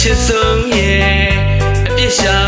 ချစ်ဆုံးရဲ့အပြစ်ရှာ